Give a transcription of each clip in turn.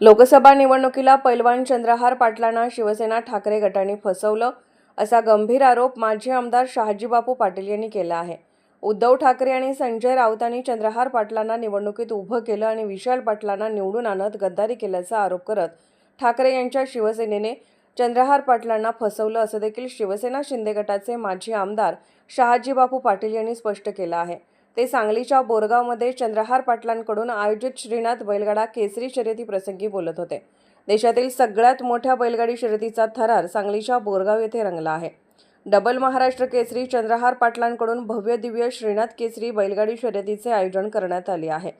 लोकसभा निवडणुकीला पैलवान चंद्रहार पाटलांना शिवसेना ठाकरे गटाने फसवलं असा गंभीर आरोप माजी आमदार शहाजीबापू पाटील यांनी केला आहे. उद्धव ठाकरे आणि संजय राऊतांनी चंद्रहार पाटलांना निवडणुकीत उभं केलं आणि विशाल पाटलांना निवडून आणत गद्दारी केल्याचा आरोप करत ठाकरे यांच्या शिवसेनेने चंद्रहार पाटलांना फसवलं असं देखील शिवसेना शिंदे गटाचे माजी आमदार शहाजीबापू पाटील यांनी स्पष्ट केलं आहे. ते सांगलीच्या बोरगावमध्ये चंद्रहार पाटलांकडून आयोजित श्रीनाथ बैलगाडा केसरी शर्यती प्रसंगी बोलत होते. देशातील सगळ्यात मोठ्या बैलगाडी शर्यतीचा थरार सांगलीच्या बोरगाव येथे रंगला आहे. डबल महाराष्ट्र केसरी चंद्रहार पाटलांकडून भव्य दिव्य श्रीनाथ केसरी बैलगाडी शर्यतीचे आयोजन करण्यात आले आहे.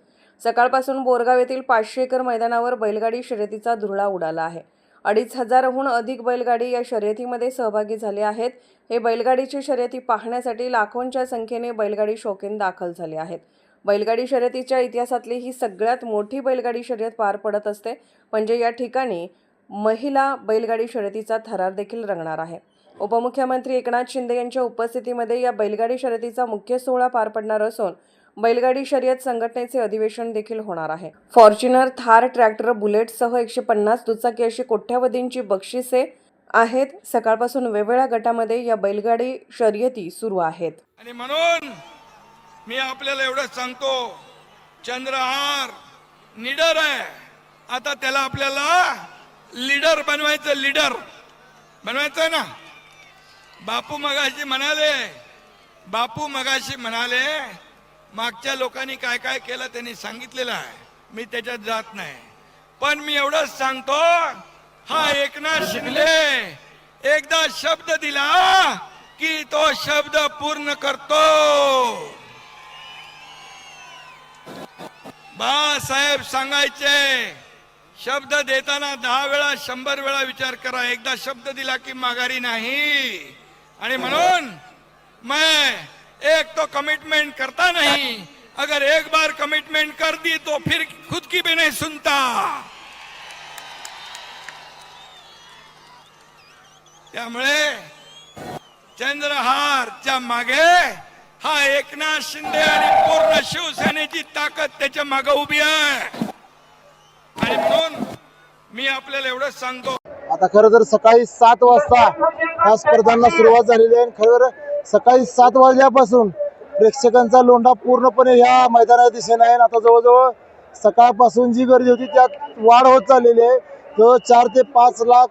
सकाळपासून बोरगाव येथील पाचशे एकर मैदानावर बैलगाडी शर्यतीचा धुरळा उडाला आहे. अडीच हजारहून अधिक बैलगाडी या शर्यतीमध्ये सहभागी झाले आहेत. हे बैलगाडीची शर्यती पाहण्यासाठी लाखोंच्या संख्येने बैलगाडी शौकीन दाखल झाले आहेत. बैलगाडी शर्यतीच्या इतिहासातली ही सगळ्यात मोठी बैलगाडी शर्यत पार पडत असते. म्हणजे या ठिकाणी महिला बैलगाडी शर्यतीचा थरार देखील रंगणार आहे. उपमुख्यमंत्री एकनाथ शिंदे यांच्या उपस्थितीमध्ये या बैलगाडी शर्यतीचा मुख्य सोहळा पार पडणार असून बैलगाडी शर्यत संघटनेचे अधिवेशन देखील होणार आहे. फॉर्च्युनर थार ट्रॅक्टर बुलेटसह एकशे पन्नास दुचाकी अशी कोट्यावधींची बक्षिसे आहेत. सकाळपासून वेगवेगळ्या गटामध्ये या बैलगाडी शर्यती सुरू आहेत. आणि म्हणून मी आपल्याला एवढं सांगतो चंद्रहार निडर आहे. आता त्याला आपल्याला लीडर बनवायचं लीडर बनवायचं आहे ना? बापू मगाशी म्हणाले बापू मगाशी म्हणाले मागच्या लोकांनी काय काय केलं त्यांनी सांगितलेलं आहे. मी त्याच्यात जात नाही. पण मी एवढंच सांगतो हा एकनाथ शिंदे एकदा शब्द दिला की तो शब्द पूर्ण करतो. बाळासाहेब सांगायचे शब्द देताना दहा वेळा शंभर वेळा विचार करा. एकदा शब्द दिला की माघारी नाही. आणि म्हणून मैं एक तो कमिटमेंट करता नहीं। अगर एक बार कमिटमेंट कर दी तो फिर खुद की भी नहीं सुनता। त्यामुळे चंद्रहारच्या मागे हा एकनाथ शिंदे आणि पूर्ण शिवसेनेची ताकद त्याच्यामागे उभी आहे. आणि म्हणून मी आपल्याला एवढंच सांगतो. आता खरं तर सकाळी सात वाजता या स्पर्धांना सुरुवात झालेली आहे आणि खरं सकाळी सात वाजल्यापासून प्रेक्षकांचा लोंढा पूर्णपणे ह्या मैदानाच्या दिशेने आहे. आता जवळजवळ सकाळपासून जी गर्दी होती त्यात वाढ होत चाललेली आहे. जवळ चार ते पाच लाख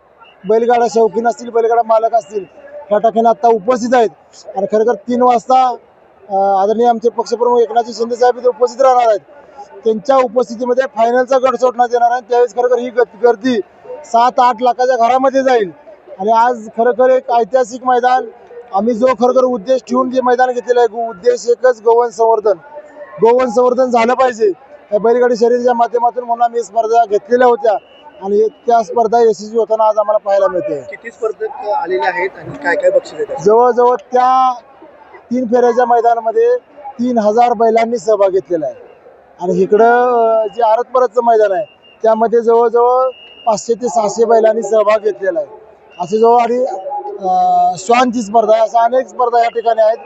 बैलगाडा शौकीन असतील बैलगाडा मालक असतील ह्या ठिकाणी आत्ता उपस्थित आहेत. आणि खरं तीन वाजता आदरणीय आमचे पक्षप्रमुख एकनाथजी शिंदे साहेब इथे उपस्थित राहणार आहेत. त्यांच्या उपस्थितीमध्ये फायनलचा गट सोडण्यात येणार आहे. त्यावेळेस खरं ही ग- गर्दी सात आठ लाखाच्या घरामध्ये जाईल. आणि आज खरोखर एक ऐतिहासिक मैदान आम्ही जो खरोखर उद्देश ठेवून जे मैदान घेतलेलं आहे उद्देश एकच गोवन संवर्धन. गोवन संवर्धन झालं पाहिजे. या बैलगाडी शर्यतीच्या माध्यमातून म्हणून आम्ही स्पर्धा घेतलेल्या होत्या. आणि त्या स्पर्धा यशस्वी होताना आज आम्हाला पाहायला मिळते. किती स्पर्धक आलेले आहेत आणि काय काय बक्षीस जवळजवळ त्या तीन फेऱ्याच्या मैदानामध्ये तीन हजार बैलांनी सहभाग घेतलेला आहे. आणि इकडं जे आरत परतचं मैदान आहे त्यामध्ये जवळजवळ पाचशे ते सहाशे बैलांनी सहभाग घेतलेला आहे. असे जवळ आणि श्वानची स्पर्धा आहे अशा अनेक स्पर्धा या ठिकाणी आहेत.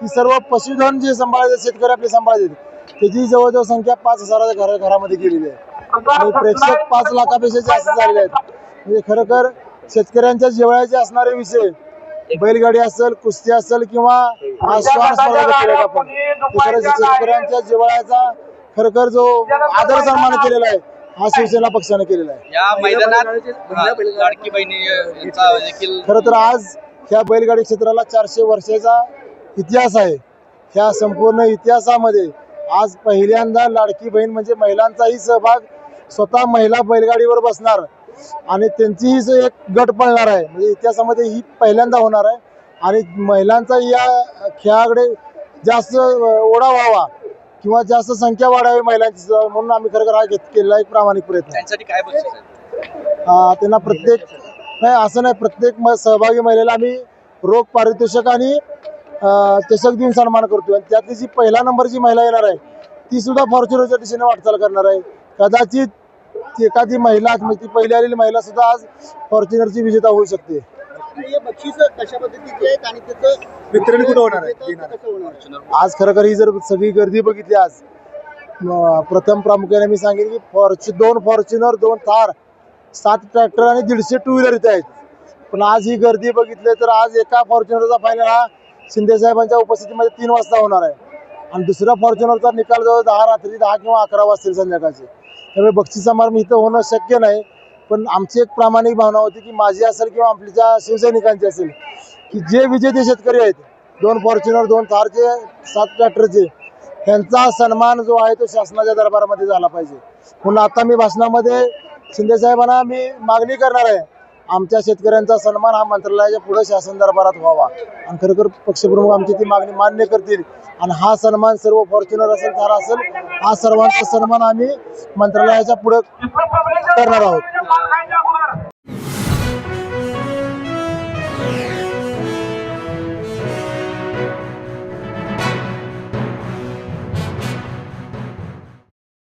की सर्व पशुधन जे सांभाळतात शेतकरी आपले सांभाळतात त्याची जवळजवळ संख्या पाच हजाराच्या घरा घरामध्ये गेलेली आहे. आणि प्रेक्षक पाच लाखापेक्षा जास्त झालेले आहेत. म्हणजे खरोखर शेतकऱ्यांच्या जेवळ्याचे असणारे विषय बैलगाडी असेल कुस्ती असेल किंवा श्वान स्पर्धा घेतलेल्या आपण. शेतकऱ्यांच्या जिव्हाळ्याचा खरोखर जो आदर सन्मान केलेला आहे हा शिवसेना पक्षाने केलेला आहे. या मैदानात लाडकी बहिणी यांचा देखील खरं तर आज ह्या बैलगाडी क्षेत्राला चारशे वर्षाचा इतिहास आहे. ह्या संपूर्ण इतिहासामध्ये आज पहिल्यांदा लाडकी बहीण म्हणजे महिलांचाही सहभाग स्वतः महिला बैलगाडीवर बसणार आणि त्यांचीही एक गट पळणार आहे. म्हणजे इतिहासामध्ये ही पहिल्यांदा होणार आहे. आणि महिलांचा या खेळाकडे जास्त ओढा व्हावा. किंवा जास्त संख्या वाढावी महिलांची. म्हणून आम्ही खरं हा घेत केलेला एक प्रामाणिक प्रयत्न. काय त्यांना प्रत्येक नाही असं नाही प्रत्येक सहभागी महिलेला आम्ही रोख पारितोषिक आणि चषक देऊन सन्मान करतो आणि त्यातली जी पहिला नंबरची महिला येणार आहे ती सुद्धा फॉर्च्युनरच्या दिशेने वाटचाल करणार आहे. कदाचित एखादी महिला म्हणजे ती पहिली आलेली महिला सुद्धा आज फॉर्च्युनरची विजेता होऊ शकते. हे बक्षीस कशा पद्धतीचे आहेत आणि त्याचं वितरण कुठं होणार आहे? आज खरं खर ही जर सगळी गर्दी बघितली आज प्रथम प्रामुख्याने मी सांगेन की फॉर्च्यु दोन फॉर्च्युनर दोन थार सात ट्रॅक्टर आणि दीडशे टू व्हीलर इथे आहेत. पण आज ही गर्दी बघितली तर आज एका फॉर्च्युनरचा फायनल हा शिंदे साहेबांच्या उपस्थितीमध्ये तीन वाजता होणार आहे. आणि दुसऱ्या फॉर्च्युनरचा निकाल जवळ दहा रात्री दहा किंवा अकरा वाजतील संध्याकाळचे. त्यामुळे बक्षीस समारंभ इथं होणं शक्य नाही. पण आमची एक प्रामाणिक भावना होती की माझी असेल किंवा आपल्या शिवसैनिकांची असेल की जे विजेते शेतकरी आहेत दोन फॉर्च्युनर दोन थारचे सात ट्रॅक्टरचे त्यांचा सन्मान जो आहे तो शासनाच्या दरबारामध्ये झाला पाहिजे. म्हणून आता मी भाषणामध्ये शिंदेसाहेबांना मी मागणी करणार आहे आमच्या शेतकऱ्यांचा सन्मान हा मंत्रालयाच्या पुढे शासन दरबारात व्हावा. आणि खरोखर पक्षप्रमुख आमची ती मागणी मान्य करतील. आणि हा सन्मान सर्व फॉर्च्युनर असेल थार असेल हा सर्वांचा सन्मान आम्ही मंत्रालयाच्या पुढे करणार आहोत.